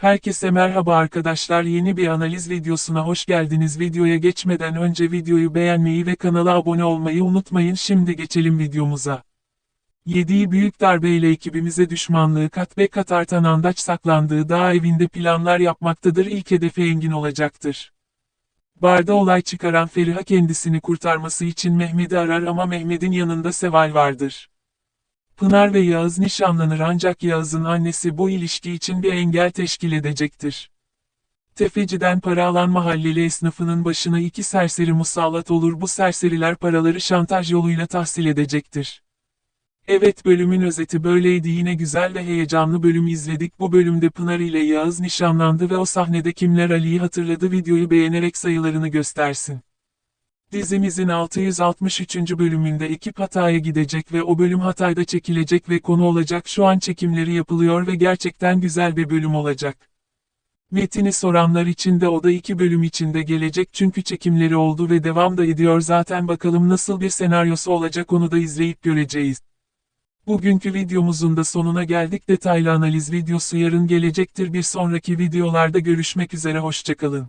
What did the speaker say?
Herkese merhaba arkadaşlar yeni bir analiz videosuna hoş geldiniz. Videoya geçmeden önce videoyu beğenmeyi ve kanala abone olmayı unutmayın. Şimdi geçelim videomuza. Yediği büyük darbeyle ekibimize düşmanlığı kat ve kat artan Andaç saklandığı dağ evinde planlar yapmaktadır. İlk hedefi Engin olacaktır. Barda olay çıkaran Feriha kendisini kurtarması için Mehmet'i arar ama Mehmet'in yanında Seval vardır. Pınar ve Yağız nişanlanır ancak Yağız'ın annesi bu ilişki için bir engel teşkil edecektir. Tefeciden para alan mahalleli esnafının başına iki serseri musallat olur bu serseriler paraları şantaj yoluyla tahsil edecektir. Evet bölümün özeti böyleydi yine güzel ve heyecanlı bölüm izledik. Bu bölümde Pınar ile Yağız nişanlandı ve o sahnede kimler Ali'yi hatırladı videoyu beğenerek sayılarını göstersin. Dizimizin 663. bölümünde ekip Hatay'a gidecek ve o bölüm Hatay'da çekilecek ve konu olacak şu an çekimleri yapılıyor ve gerçekten güzel bir bölüm olacak. Metin'i soranlar için de o da iki bölüm içinde gelecek çünkü çekimleri oldu ve devam da ediyor zaten bakalım nasıl bir senaryosu olacak onu da izleyip göreceğiz. Bugünkü videomuzun da sonuna geldik detaylı analiz videosu yarın gelecektir bir sonraki videolarda görüşmek üzere hoşçakalın.